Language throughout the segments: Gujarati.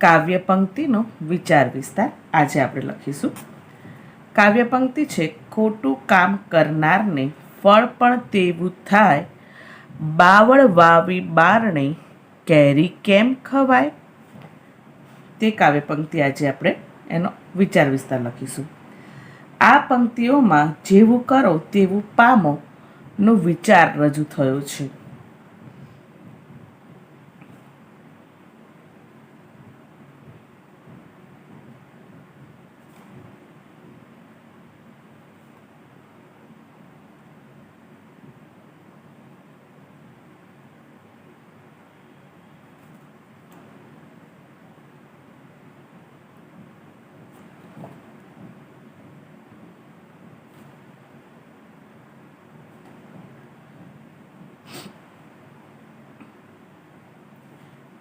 કાવ્ય પંક્તિનો વિચાર વિસ્તાર આજે આપણે લખીશું. કાવ્ય પંક્તિ છે, ખોટું કામ કરનારને ફળ પણ તેવું થાય. બાવળ વાવી બારણે કેરી કેમ ખવાય? તે કાવ્ય પંક્તિ આજે આપણે એનો વિચાર વિસ્તાર લખીશું. આ પંક્તિઓમાં જેવું કરો તેવું પામો નો વિચાર રજૂ થયો છે.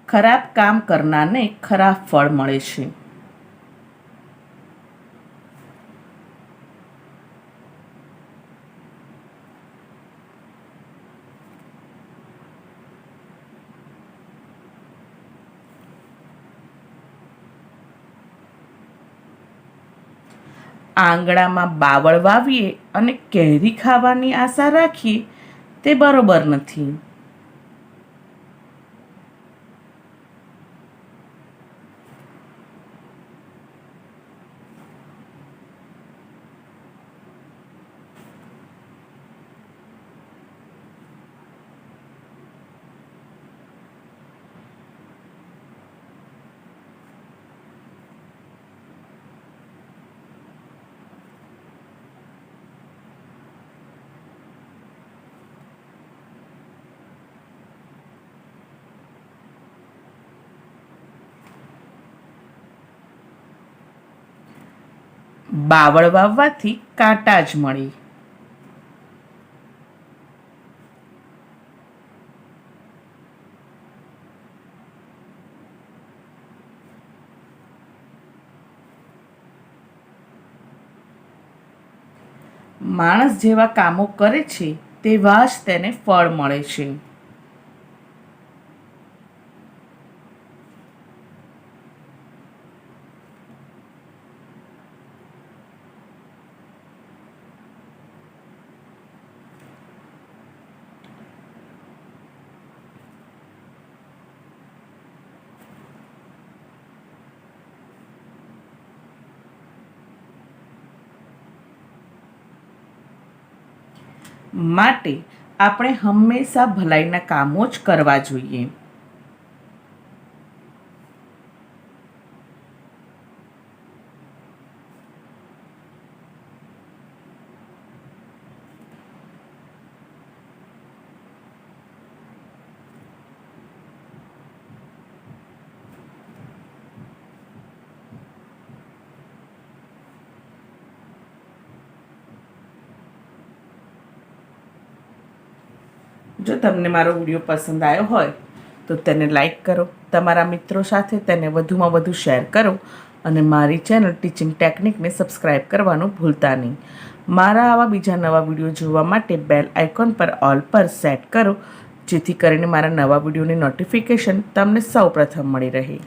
ખરાબ કામ કરનારને ખરાબ ફળ મળે છે. આંગણામાં બાવળ વાવીએ અને કેરી ખાવાની આશા રાખીએ, તે બરોબર નથી. બાવળ વાવવાથી કાંટા જ મળે. માણસ જેવા કામો કરે છે, તેવા જ તેને ફળ મળે છે. માટે આપણે હંમેશા ભલાઈના કામો જ કરવા જોઈએ. જો તમને મારો વીડિયો પસંદ આવ્યો હોય, તો તેને લાઈક કરો. તમારા મિત્રો સાથે તેને વધુમાં વધુ શેર કરો અને મારી ચેનલ ટીચિંગ ટેકનિકને સબસ્ક્રાઈબ કરવાનું ભૂલતા નહીં. મારા આવા બીજા નવા વીડિયો જોવા માટે બેલ આઇકોન પર ઓલ પર સેટ કરો, જેથી કરીને મારા નવા વિડીયોની નોટિફિકેશન તમને સૌપ્રથમ મળી રહે.